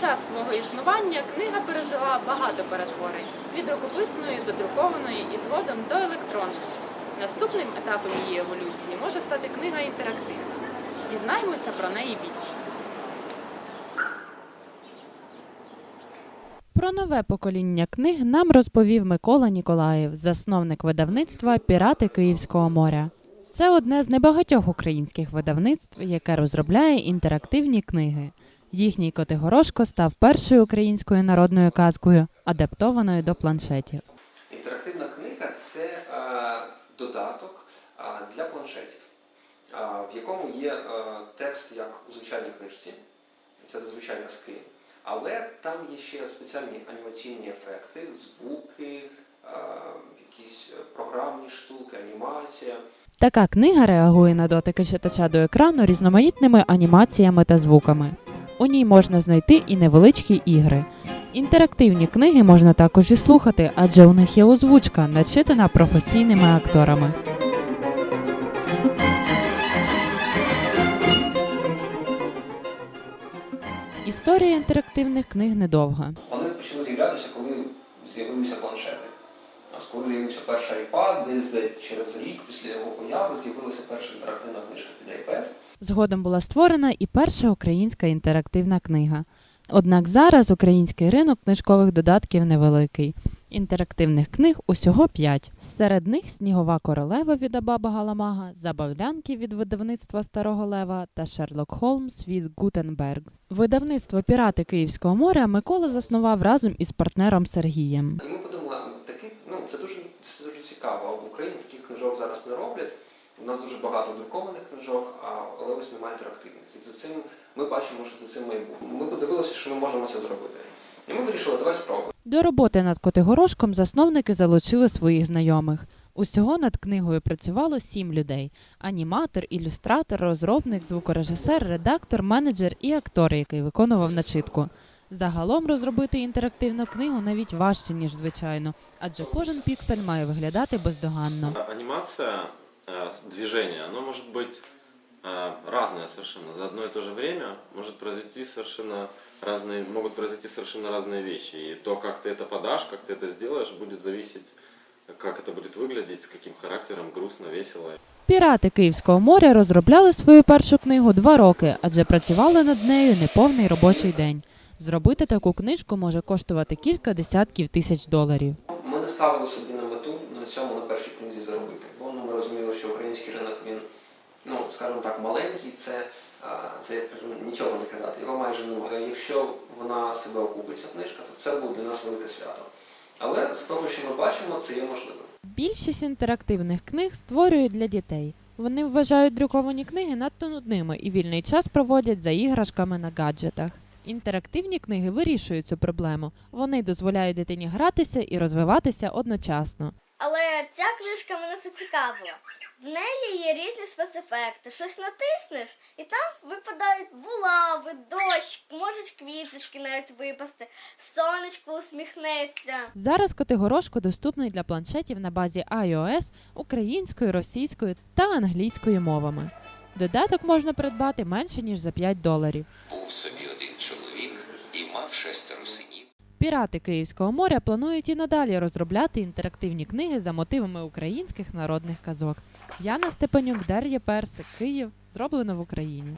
свого існування книга пережила багато перетворень від рукописної до друкованої і згодом до електронної. Наступним етапом її еволюції може стати книга інтерактивна. Дізнаємося про неї більше. Про нове покоління книг нам розповів Микола Ніколаєв, засновник видавництва Пірати Київського моря. Це одне з небагатьох українських видавництв, яке розробляє інтерактивні книги. Їхній Котигорошко став першою українською народною казкою, адаптованою до планшетів. Інтерактивна книга це додаток для планшетів, в якому є текст як у звичайній книжці, це зазвичай казки, але там є ще спеціальні анімаційні ефекти, звуки, якісь програмні штуки, анімація. Така книга реагує на дотики читача до екрану різноманітними анімаціями та звуками. У ній можна знайти і невеличкі ігри. Інтерактивні книги можна також і слухати, адже у них є озвучка, начитана професійними акторами. Історія інтерактивних книг недовга. Вони почали з'являтися, коли з'явилися планшети. Коли з'явився перший iPad, десь через рік після його появи з'явилася перша інтерактивна книжка під iPad. Згодом була створена і перша українська інтерактивна книга. Однак зараз український ринок книжкових додатків невеликий. Інтерактивних книг усього п'ять. Серед них Снігова королева від Абаба Галамага, Забавлянки від видавництва Старого Лева та Шерлок Холмс від Гутенбергс. Видавництво Пірати Київського моря Микола заснував разом із партнером Сергієм. І ми подумали, а, таких, ну це дуже, цікаво. В Україні таких книжок зараз не роблять. У нас дуже багато друкованих книжок, але ось немає інтерактивних. І за цим ми бачимо, що за цим майбутнє. Ми подивилися, що ми можемо це зробити. І ми вирішили, давай спробуємо. До роботи над Котигорошком засновники залучили своїх знайомих. Усього над книгою працювало сім людей: аніматор, ілюстратор, розробник, звукорежисер, редактор, менеджер і актор, який виконував начитку. Загалом розробити інтерактивну книгу навіть важче, ніж звичайно, адже кожен піксель має виглядати бездоганно. А- Анимация, э, движение, оно может быть э, разное совершенно. За одно и то же время может произойти совершенно разные, могут произойти совершенно разные вещи. И то, как ты это подашь, как ты это сделаешь, будет зависеть, как это будет выглядеть, с каким характером, грустно, весело. Пірати Київського моря розробляли свою першу книгу два роки, адже працювали над нею неповний робочий день. Зробити таку книжку може коштувати кілька десятків тисяч доларів. Ми не ставили собі на мету на цьому на першій книзі заробити. Бо ну, ми розуміли, що український ринок він, ну скажімо так, маленький, це, це нічого не казати, його майже немає. Якщо вона себе окупить, ця книжка, то це буде для нас велике свято. Але з того, що ми бачимо, це є можливим. Більшість інтерактивних книг створюють для дітей. Вони вважають друковані книги надто нудними і вільний час проводять за іграшками на гаджетах. Інтерактивні книги вирішують цю проблему. Вони дозволяють дитині гратися і розвиватися одночасно. Але ця книжка мене зацікавила. В неї є різні спецефекти. Щось натиснеш, і там випадають булави, дощ, можуть квіточки навіть випасти, сонечко усміхнеться. Зараз Котигорошко доступний для планшетів на базі iOS українською, російською та англійською мовами. Додаток можна придбати менше ніж за 5 доларів. Був собі Пірати Київського моря планують і надалі розробляти інтерактивні книги за мотивами українських народних казок. Яна Степанюк, Дар'я Персик, Київ. Зроблено в Україні.